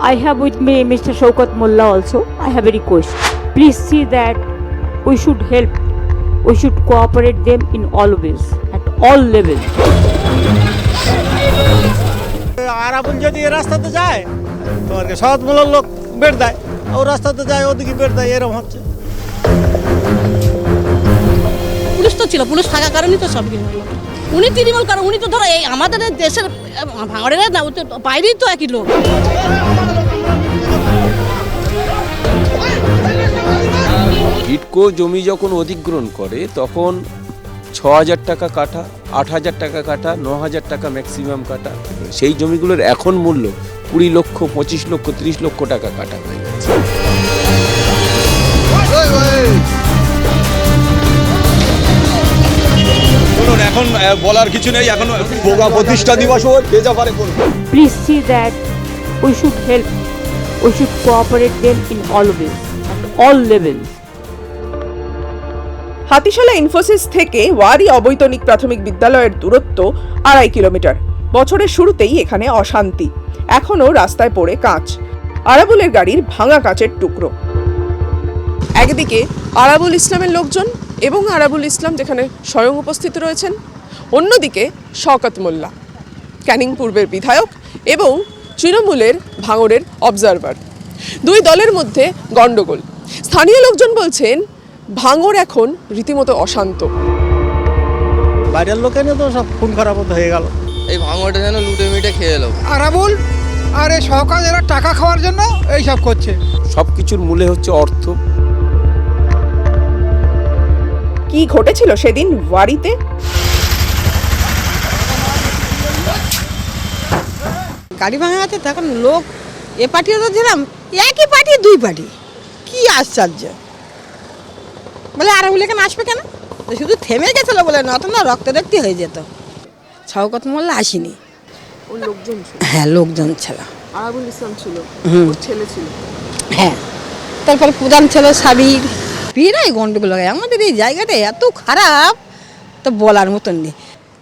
I have with me Mr. Shaukat Mullah also. I have a request. Please see that we should help. We should cooperate them in all ways, at all levels. Arabul যদি এ রাস্তাতে যায় তোমার সৎমূলক লোক বের দেয় ও রাস্তাতে যায় ওদিকে বের দেয় এরকম হচ্ছে পুলিশ তো ছিল পুলিশ থাকার কারণেই তো সব কিছু উনি তৃণমূল কারণ উনি তো ধরো এই আমাদের দেশের ভাঙড়ের না ও তো বাইরেই তো একই লোক ইটকো জমি যখন অধিগ্রহণ করে তখন ছ হাজার টাকা কাঠা আট হাজার টাকা কাঠা ন হাজার টাকা ম্যাক্সিমাম কাটা সেই জমিগুলোর এখন মূল্য কুড়ি লক্ষ পঁচিশ লক্ষ ত্রিশ লক্ষ টাকা কাটা হয়ে গেছে এখন বলার কিছু নেই এখন বোগা প্রতিষ্ঠা দিবস হোক যে যা পারে করুন Please see that we should help. We should cooperate them in all ways, at all levels. Hatishala Infosys থেকে ওয়ারি অবৈতনিক প্রাথমিক বিদ্যালয়ের দূরত্ব আড়াই কিলোমিটার। বছরের শুরুতেই এখানে অশান্তি। এখনও রাস্তায় পড়ে কাঁচ। আরাবুলের গাড়ির ভাঙা কাঁচের টুকরো। একদিকে আরাবুল ইসলামের লোকজন এবং আরাবুল ইসলাম যেখানে স্বয়ং উপস্থিত রয়েছেন, অন্যদিকে শওকত মোল্লা, ক্যানিং পূর্বের বিধায়ক এবং তৃণমূলের ভাঙড়ের অবজারভার। দুই দলের মধ্যে গণ্ডগোল। স্থানীয় লোকজন বলছেন ভাঙড় এখন রীতিমতো অশান্ত। বাইরের লোক তো সব খুন খারাপ হয়ে গেল। এই ভাঙড়টা যেন লুটে মিটে খেয়ে এলো। আরাবুল আর এই সহকার এরা টাকা খাওয়ার জন্য এইসব করছে। সব কিছুর মূলে হচ্ছে অর্থ। কি ঘটেছিল সেদিন ওয়ারিতে? গাড়ি ভাঙা আছে তখন লোক এ পার্টিও তো ছিলাম একই পার্টি দুই পার্টি। কি আশ্চর্য। বলে আর বলে কেন আসবে কেন? শুধু থেমে গেছিল বলে নত না রক্ত দেখতে হয়ে যেত। ছাউকত মোল্লা আসেনি। লোকজন হ্যাঁ লোকজন ছিল। আরাবুল ইসলাম ছিল? ওর ছেলে ছিল? হ্যাঁ। তারপর প্রধান ছিল সাবির। বিরাই গন্ডগোল হয়। আমাদের এই জায়গাটা এত খারাপ তো বলার মতন নেই।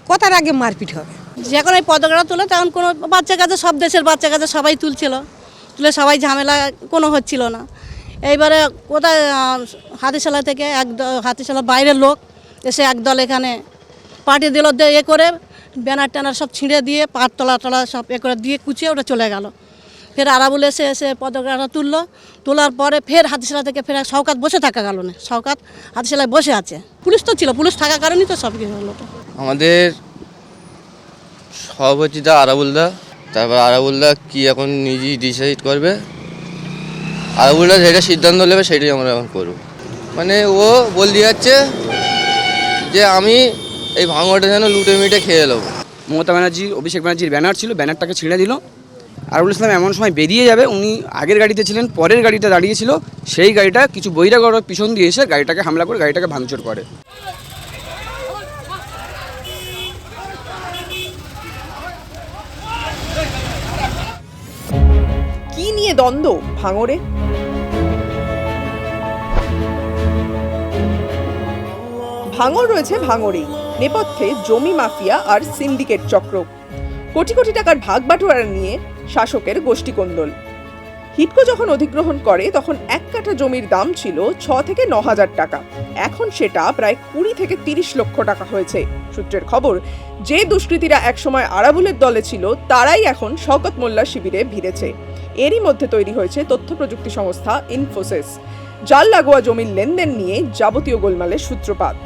কথার আগে মারপিট হবে। যখন এই পদকটা তোলে তখন কোনো বাচ্চা কাছে সব দেশের বাচ্চা কাছে সবাই তুলছিল। তুলে সবাই ঝামেলা কোনো হচ্ছিল না। এইবারে কোথায় হাতিশালা থেকে এক হাতিশালা বাইরের লোক এসে একদল এখানে পার্টি দিল এ করে ব্যানার ট্যানার সব ছিঁড়ে দিয়ে, পাট তলা টলা সব এ করে দিয়ে কুচিয়ে ওটা চলে গেল। ফের আরাবুল এসে এসে পদকটা তুললো, তোলার পরে ফের হাতিশালা থেকে ফের সৌকাত বসে থাকা গেল না। সৌকাত হাতিশালায় বসে আছে। পুলিশ তো ছিল, পুলিশ থাকার কারণেই তো সব কিছু হলো। আমাদের সভাপতিটা আরাবুলদা তারপর আরাবুলদা কি এখন নিজেই ডিসাইড করবে? আরাবুলদা যেটা সিদ্ধান্ত নেবে সেটাই আমরা এখন করব। মানে ও বল দিয়ে যাচ্ছে যে আমি এই ভাঙড়টা যেন লুটে মিটে খেয়ে নেব। মমতা ব্যানার্জি, অভিষেক ব্যানার্জির ব্যানার ছিল, ব্যানারটাকে ছিঁড়ে দিল। আরুল ইসলাম এমন সময় বেরিয়ে যাবে, উনি আগের গাড়িতে ছিলেন, পরের গাড়িতে দাঁড়িয়েছিল সেই গাড়িটা কিছু বহিরাগত পিছন দিয়ে এসে গাড়িটাকে হামলা করে গাড়িটাকে ভাঙচুর করে। নিয়ে দ্বন্দ্ব ভাঙরে ভাঙর রয়েছে ভাঙরে নেপথ্যে জমি মাফিয়া আর সিন্ডিকেট চক্র। কোটি কোটি টাকার ভাগ বাটোয়ারা নিয়ে শাসকের গোষ্ঠী গোষ্ঠীকন্দল। হিটকো যখন অধিগ্রহণ করে, তখন এক কাঠা জমির দাম ছিল ছ থেকে ন হাজার টাকা। এখন সেটা প্রায় কুড়ি থেকে তিরিশ লক্ষ টাকা হয়েছে। সূত্রের খবর, যে দুষ্কৃতীরা একসময় আরাবুলের দলে ছিল, তারাই এখন শওকত মোল্লা শিবিরে ভিড়েছে। এরই মধ্যে তৈরি হয়েছে তথ্য প্রযুক্তি সংস্থা ইনফোসিস। জাল লাগোয়া জমির লেনদেন নিয়ে যাবতীয় গোলমালের সূত্রপাত।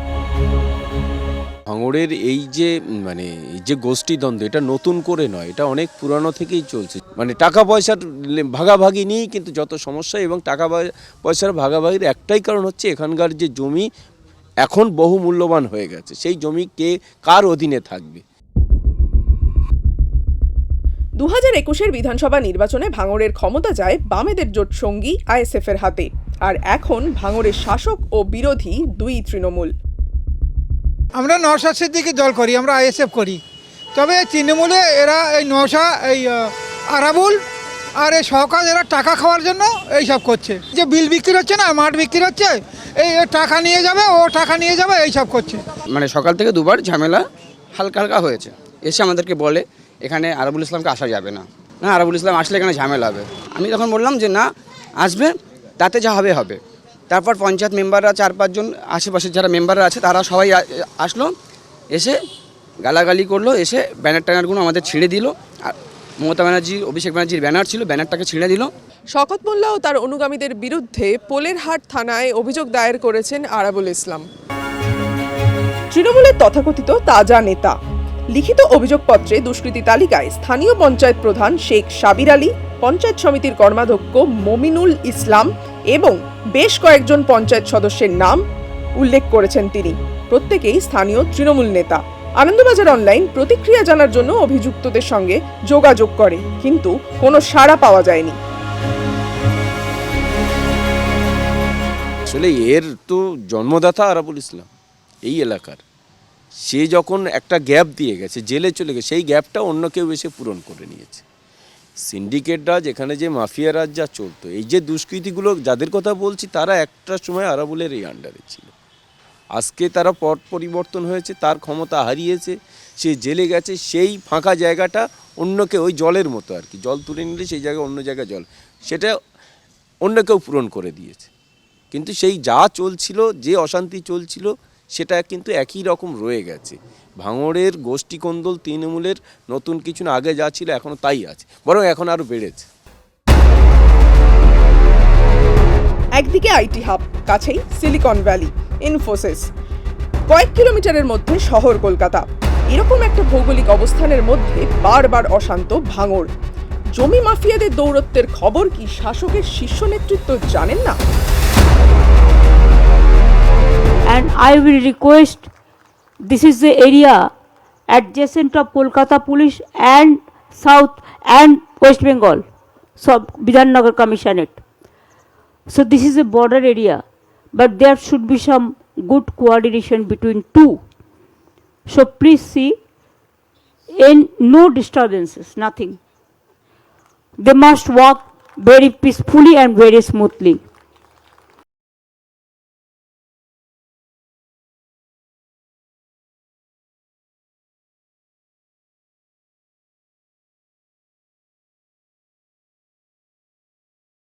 ভাঙড়ের এই যে মানে যে গোষ্ঠীদ্বন্দ্ব, এটা নতুন করে নয়, এটা অনেক পুরানো থেকেই চলছে। মানে টাকা পয়সার ভাগাভাগি নিয়েই কিন্তু যত সমস্যা, এবং টাকা পয়সার ভাগাভাগির একটাই কারণ হচ্ছে এখানকার যে জমি এখন বহু মূল্যবান হয়ে গেছে। সেই জমি কে, কার অধীনে থাকবে? দু হাজার একুশের বিধানসভা নির্বাচনে ভাঙড়ের ক্ষমতা যায় বামেদের জোট সঙ্গী আইএসএফ এর হাতে। আর এখন ভাঙড়ের শাসক ও বিরোধী দুই তৃণমূল। আমরা নওশাদ সিদ্দিকি দল করি, আমরা আইএসএফ করি। তবে তৃণমূলে এরা এই নওশা, এই আরাবুল আর এই সহকার এরা টাকা খাওয়ার জন্য এইসব করছে। যে বিল বিক্রি হচ্ছে না, মাঠ বিক্রি হচ্ছে, এই টাকা নিয়ে যাবে, ও টাকা নিয়ে যাবে এইসব করছে। মানে সকাল থেকে দুবার ঝামেলা হালকা হালকা হয়েছে। এসে আমাদেরকে বলে, এখানে আরবুল ইসলামকে আসা যাবে না। না, আরাবুল ইসলাম আসলে এখানে ঝামেলা হবে। আমি তখন বললাম যে, না, আসবে, তাতে যা হবে হবে। তারপর পঞ্চায়েত মেম্বাররা চার পাঁচজন আশেপাশে যারা মেম্বাররা আছে তারা সবাই আসলো এসে গালাগালি করল এসে ব্যানার ট্যানারগুলো আমাদের ছিঁড়ে দিল। আর মমতা ব্যানার্জি অভিষেক ব্যানার্জির ব্যানার ছিল ব্যানারটাকে ছিঁড়ে দিল। শকত মোল্লা ও তার অনুগামীদের বিরুদ্ধে পোলেরহাট থানায় অভিযোগ দায়ের করেছেন আরাবুল ইসলাম। তৃণমূলের তথাকথিত তাজা নেতা। লিখিত অভিযোগপত্রে দুষ্কৃতী তালিকায় স্থানীয় পঞ্চায়েত প্রধান শেখ সাবির আলী পঞ্চায়েত সমিতির কর্মাধ্যক্ষ মমিনুল ইসলাম এবং বেশ কয়েকজন পঞ্চায়েত সদস্যের নাম উল্লেখ করেছেন তিনি। প্রত্যেকেই স্থানীয় তৃণমূল নেতা। আনন্দবাজার অনলাইন প্রতিক্রিয়া জানার জন্য অভিযুক্তদের সঙ্গে যোগাযোগ করে, কিন্তু কোনো সাড়া পাওয়া যায়নি। আসলে এর তো জন্মদাতা আরাবুল ইসলাম, এই এলাকার। সে যখন একটা গ্যাপ দিয়ে গেছে, জেলে চলে গেছে, সেই গ্যাপটা অন্য কেউ এসে পূরণ করে নিয়েছে। সিন্ডিকেট রাজ, এখানে যে মাফিয়া রাজ যা চলতো, এই যে দুষ্কৃতিগুলো, যাদের কথা বলছি, তারা একটা সময় আরাবুলের এই আন্ডারে ছিল। আজকে তারা পট পরিবর্তন হয়েছে, তার ক্ষমতা হারিয়েছে, সে জেলে গেছে, সেই ফাঁকা জায়গাটা অন্যকে ওই জলের মতো আর কি, জল তুলে নিলে সেই জায়গায় অন্য জায়গায় জল, সেটা অন্য কেউ পূরণ করে দিয়েছে। কিন্তু সেই যা চলছিল, যে অশান্তি চলছিল সেটা কিন্তু একই রকম রয়ে গেছে। ভাঙড়ের গোষ্ঠীকন্দল তৃণমূলের নতুন কিছু না, আগে যা ছিল এখনও তাই আছে, বরং এখন আরও বেড়েছে। একদিকে আইটি হাব, কাছেই সিলিকন ভ্যালি, ইনফোসিস। কয়েক কিলোমিটারের মধ্যে শহর কলকাতা। এরকম একটা ভৌগোলিক অবস্থানের মধ্যে বারবার অশান্ত ভাঙড়। জমি মাফিয়াদের দৌরত্বের খবর কি শাসকের শীর্ষ নেতৃত্ব জানেন না? I will request this is the area adjacent of Kolkata police and South and West Bengal, so Bidhannagar Commissionerate. So this is a border area, but there should be some good coordination between two. So please see, in no disturbances, nothing. They must walk very peacefully and very smoothly.